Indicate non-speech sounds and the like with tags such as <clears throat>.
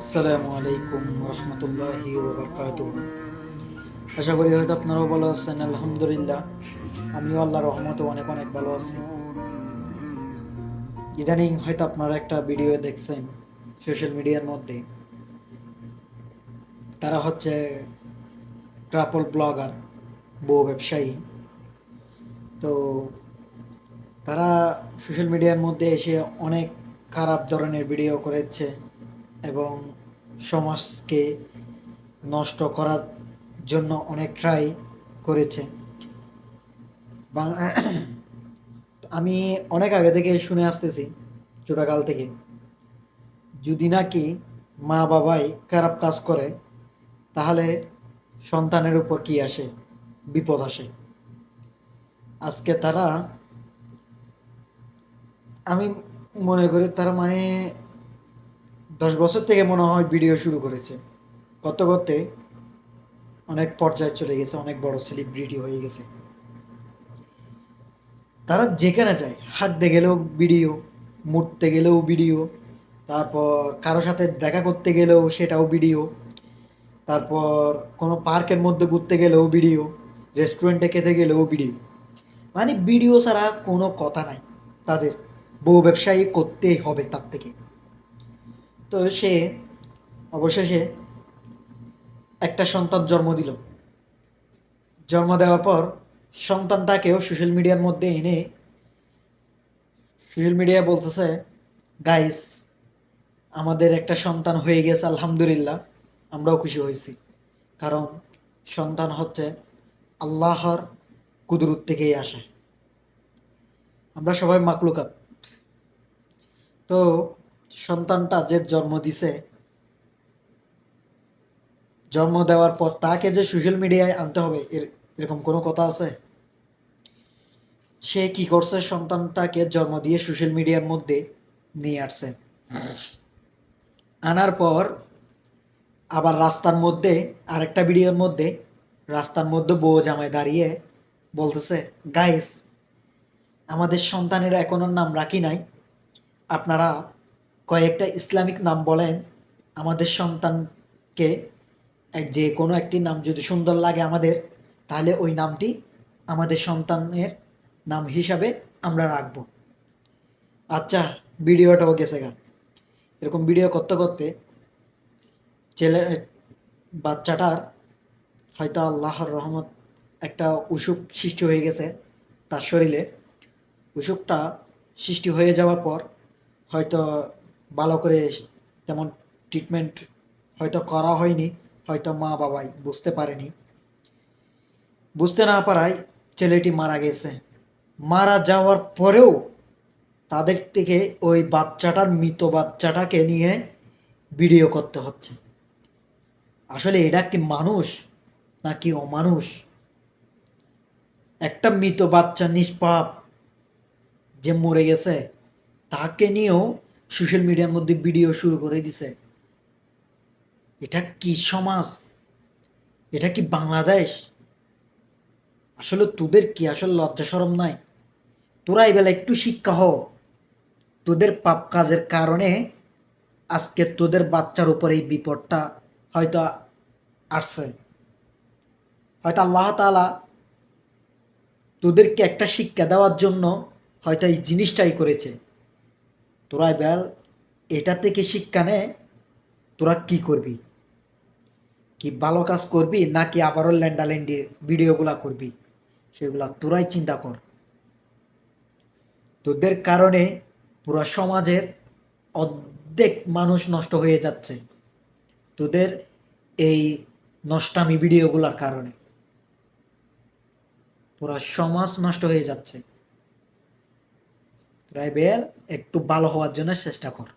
আসসালামু আলাইকুম রহমতুল্লাহি আশা করি হয়তো আপনারাও ভালো আছেন, আলহামদুলিল্লাহ। আমিও আল্লাহ রহমতে অনেক অনেক ভালো আছি। ইদানিং হয়তো আপনারা একটা ভিডিও দেখছেন সোশ্যাল মিডিয়ার মধ্যে। তারা হচ্ছে ট্রাপল ব্লগার, বউ ব্যবসায়ী। তো তারা সোশ্যাল মিডিয়ার মধ্যে এসে অনেক খারাপ ধরনের ভিডিও করেছে। এবং সমাজকে নষ্ট করার জন্য অনেক ট্রাই করেছে। <clears throat> আমি অনেক আগে থেকে শুনে আসতেছি, ছোটকাল থেকে। যদি নাকি মা বাবাই খারাপ কাজ করে, তাহলে সন্তানের উপর কি আসে? বিপদ আসে। আজকে তারা আমি মনে করি তারা মানে দশ বছর থেকে মনে হয় ভিডিও শুরু করেছে। করতে করতে অনেক পর্যায়ে চলে গেছে, অনেক বড় সেলিব্রিটি হয়ে গেছে। তারা যেখানে যায়, হাঁটতে গেলেও ভিডিও মুড়তে গেলেও ভিডিও তারপর কারও সাথে দেখা করতে গেলেও সেটাও ভিডিও তারপর কোনো পার্কের মধ্যে ঘুরতে গেলেও ভিডিও রেস্টুরেন্টে খেতে গেলেও ভিডিও মানে ভিডিও ছাড়া কোনো কথা নাই। তাদের বউ ব্যবসায়ী করতেই হবে তার থেকে। তো সে, অবশেষে একটা সন্তান জন্ম দিল। জন্ম দেওয়ার পর সন্তানটাকেও সোশ্যাল মিডিয়ার মধ্যে এনে সোশ্যাল মিডিয়া বলতেছে গাইস আমাদের একটা সন্তান হয়ে গেছে, আলহামদুলিল্লাহ, আমরাও খুশি হয়েছি। কারণ সন্তান হচ্ছে আল্লাহর কুদরত থেকেই আসে। আমরা সবাই মাকলুকাত। তো সন্তানটা যে জন্ম দিছে, জন্ম দেওয়ার পর তাকে যে সোশ্যাল মিডিয়ায় আনতে হবে, এর, এরকম কোনো কথা আছে? সে কি করছে? সন্তানটাকে জন্ম দিয়ে সোশ্যাল মিডিয়ার মধ্যে নিয়ে আসছে। আনার পর আবার রাস্তার মধ্যে, আরেকটা ভিডিওর মধ্যে, রাস্তার মধ্যে বউ জামায় দাঁড়িয়ে বলতেছে গাইস আমাদের সন্তানের এখনও নাম রাখি নাই। আপনারা কয়েকটা ইসলামিক নাম বলেন, আমাদের সন্তানকে যে কোনো একটি নাম যদি সুন্দর লাগে আমাদের, তাহলে ওই নামটি আমাদের সন্তানের নাম হিসাবে আমরা রাখব। আচ্ছা ভিডিওটাও গেছে গা। এরকম ভিডিও করতে করতে ছেলে, বাচ্চাটার হয়তো আল্লাহর রহমত একটা অসুখ সৃষ্টি হয়ে গেছে তার শরীরে। অসুখটা সৃষ্টি হয়ে যাওয়ার পর হয়তো ভালো করে তেমন ট্রিটমেন্ট হয়তো করা হয়নি, হয়তো মা বাবাই বুঝতে পারেনি। বুঝতে না পারায় ছেলেটি মারা গেছে। মারা যাওয়ার পরেও তাদের থেকে ওই বাচ্চাটার মৃত বাচ্চাটাকে নিয়ে ভিডিও করতে হচ্ছে। আসলে এটা কি মানুষ নাকি অমানুষ? একটা মৃত বাচ্চা নিষ্পাপ যে মরে গেছে, তাকে নিয়েও সোশ্যাল মিডিয়ার মধ্যে ভিডিও শুরু করে দিছে। এটা কি সমাজ? এটা কি বাংলাদেশ? আসলে তোদের কি আসলে লজ্জা সরম নাই? তোরা এবেলা একটু শিক্ষা হ তোদের পাপ কাজের কারণে আজকে তোদের বাচ্চার উপর এই বিপদটা হয়তো আসছে। হয়তো আল্লাহ তাআলা তোদেরকে একটা শিক্ষা দেওয়ার জন্য হয়তো এই জিনিসটাই করেছে। তোরা এবার এটা থেকে শিক্ষা নে, তোরা কি করবি? কি ভালো কাজ করবি নাকি আবারও ল্যান্ডাল্যান্ডির ভিডিওগুলা করবি? সেগুলা তোরাই চিন্তা কর। তোদের কারণে পুরো সমাজের অর্ধেক মানুষ নষ্ট হয়ে যাচ্ছে তোদের এই নষ্টামি ভিডিওগুলোর কারণে। পুরো সমাজ নষ্ট হয়ে যাচ্ছে। এবার একটু ভালো হওয়ার জন্য চেষ্টা কর।